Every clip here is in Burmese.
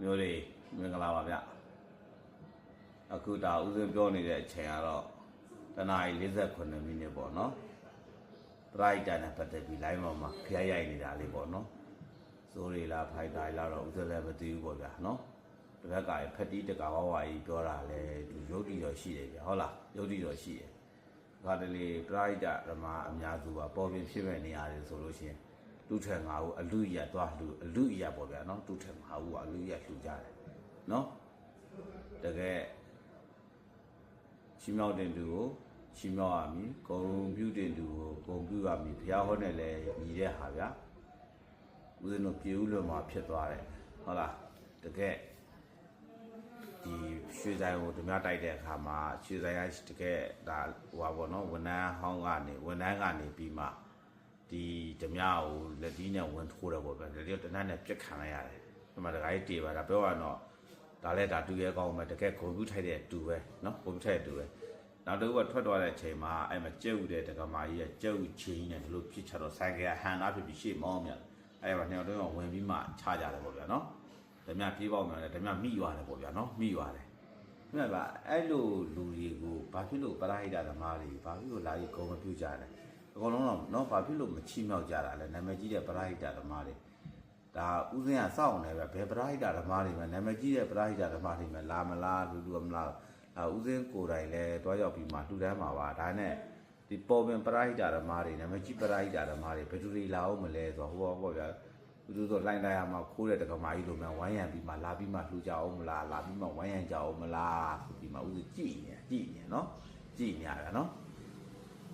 မျိုးတွေမင်္ဂလာပါဗျအခုဒါဥစဉ်ပြောနေတဲ့အချိန်ကတော့တနာရီ48မိနစ်ပေါ့နော်ပရိုက်တာနဲ့ပတ်သက်ပြီး line ပေါ်မှာဖျက်ရိုက်နေတာလေးပေါ့နော်စိုးရီလာဖိုက်တာလာတော့ဥစဉ်လည်းမသိဘူးပေါ့ဗျာနော်တစ်ဘက်ကဖက်တီးတကာဝဝကြီးပြောတာလဲသူရုပ်တည်တော့ရှိတယ်ဗျဟုတ်လားရုပ်တည်တော့ရှိတယ်ခါတလေပရိုက်တာဓမ္မအများစုကပေါ်ပြင်ဖြစ်မဲ့နေရတယ်ဆိုလို့ရှိရင် လူထက်ငါ့ကိုအလူရသွားလူအလူရပေါ့ဗျာနော်လူထက်ငါ့ကိုအလူရလှူကြတယ်နော်တကယ်ရှင်းမြောက်တဲ့သူကိုရှင်းမြောက်ရမည်ဂုံပြူတဲ့သူကိုဂုံပြူရမည်ဘုရားဟောနဲ့လည်းညီတဲ့ဟာဗျာဦးဇင်းတို့ပြေဦးလွန်မှာဖြစ်သွားတယ်ဟုတ်လားတကယ်ဒီရွှေဆိုင်ကိုဓမြတိုက်တဲ့အခါမှာရွှေဆိုင်ကတကယ်ဒါဟိုပါပေါ့နော်ဝန်ထမ်းဟောင်းကနေဝန်ထမ်းကနေပြီးမှ ဒီဓမြကိုလက်သီးနဲ့ဝင်ထိုးတယ်ပေါ့ဗျာလက်သီးတနတ်နဲ့ပြက်ခံလိုက်ရတယ်ဒီမှာတခါကြီးတေပါဒါပြောရတော့ဒါလည်းဒါတူရဲကောင်းပဲတကယ်ဂုံပြူထိုက်တဲ့တူပဲနော်ဂုံပြူထိုက်တဲ့တူပဲနောက်တစ်ခုကထွက်သွားတဲ့အချိန်မှာအဲ့မှာကြက်ဥတဲ့တက္ကမကြီးကကြက်ဥချင်းနဲ့ဒီလိုဖြစ်ချတော့ဆိုင်ကဟန်သားဖြစ်ပြီးရှေ့မောင်းမြတ်အဲ့မှာနှစ်ယောက်တော့ဝင်ပြီးမှချကြတယ်ပေါ့ဗျာနော်ဓမြပြေးပေါက်မြန်တယ်ဓမြမိသွားတယ်ပေါ့ဗျာနော်မိသွားတယ်မြတ်ပါအဲ့လိုလူတွေကိုဘာဖြစ်လို့ပရာဟိတသမားတွေဘာဖြစ်လို့လာပြီးဂုံမပြူကြတယ် အကုန်လုံးတော့เนาะဘာဖြစ်လို့မချိမြောက်ကြတာလဲနာမည်ကြီးတဲ့ပရိဟိတသမားတွေဒါဥစဉ်ကစောင့်နေပဲဘယ်ပရိဟိတသမားတွေမှနာမည်ကြီးတဲ့ပရိဟိတသမားတွေမှလာမလားလူလူမလားဒါဥစဉ်ကိုယ်တိုင်လဲတွားရောက်ပြီးမှလှူဒန်းမှာပါဒါနဲ့ဒီပေါ်ပင်ပရိဟိတသမားတွေနာမည်ကြီးပရိဟိတသမားတွေဘယ်သူတွေလာအောင်မလဲဆိုတော့ဟိုဘောဗျာ သူတို့ဆိုလိုင်းတိုင်းမှာခိုးတဲ့တက္ကမကြီးလိုမျိုးဝိုင်းရံပြီးမှလာပြီးမှလှူကြအောင်မလားလာပြီးမှဝိုင်းရံကြအောင်မလားဆိုပြီးမှဥစဉ်ကြည်နေကြည်နေနော်ကြည်နေရတာနော်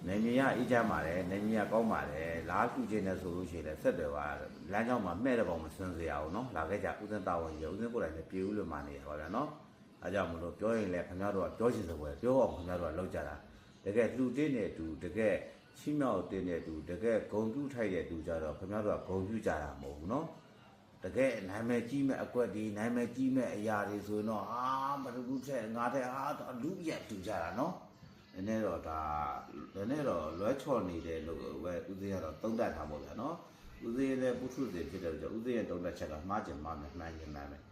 နေမြေရအေးချမ်းပါတယ်နေမြေရကောင်းပါတယ်လာလှူခြင်းနဲ့ဆိုလို့ရှိရင်လည်းဆက်တယ်ပါလမ်းကြောင်းမှာမှဲ့တဲ့ပုံမစွန့်စေရအောင်နော်လာခဲ့ကြဥစဉ်တာဝန်ကြီးဥစဉ်ကိုယ်တိုင်လည်းပြေဦးလွန်မှနေရပါဗျာနော်အဲကြောင့်မလို့ပြောရင်လည်းခင်ဗျားတို့ကပြောချင်စပွဲပြောအောင်ခင်ဗျားတို့ကလောက်ကြတာတကယ်လှူတဲ့နဲ့တူတကယ်ချိမြောက်တဲ့နဲ့တူတကယ်ဂုံပြူထိုက်တဲ့တူကြတော့ခင်ဗျားတို့ကဂုံပြူကြတာမဟုတ်ဘူးနော်တကယ်နာမည်ကြီးမဲ့အကွက်ဒီနာမည်ကြီးမဲ့အရာတွေဆိုရင်တော့အာမတူဘူးတဲ့ငါတဲ့အာတော့လူရက်တူကြတာနော် နည်းနည်းတော့ဒါနည်းနည်းတော့လွဲချော်နေတယ်လို့ပဲဦးသေးကတော့တုံးတက်ထားပါဗျာနော်ဦးသေးလည်းပုထုဇဉ်ဖြစ်တယ်ကြောင့်ဦးသေးရဲ့တုံးတက်ချက်ကမှားကျင်မှားမယ်မှန်ကျင်မှန်မယ်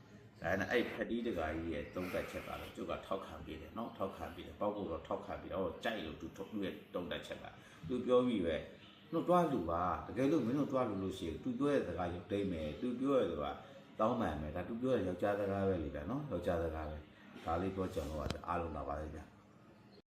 ဒါနဲ့အဲ့ဖက်တီးတကာကြီးရဲ့တုံးတက်ချက်ကတော့ကျုပ်ကထောက်ခံပေးတယ်နော်ထောက်ခံပေးတယ်ပေါက်ဖို့တော့ထောက်ခံပေးတယ်ဟောကြိုက်လို့သူထုတ်သူ့ရဲ့တုံးတက်ချက်ကသူပြောပြီးပဲတို့တွားလူပါတကယ်လို့မင်းတို့တွားလူလို့ရှိရင်သူပြောတဲ့စကားရုပ်တိတ်မယ်သူပြောတဲ့စကားတောင်းပန်မယ်ဒါသူပြောတဲ့ယောက်ျားစကားပဲလေဗျာနော်ယောက်ျားစကားပဲဒါလေးပြောကြံလို့ပါအားလုံးလာပါလေဗျာ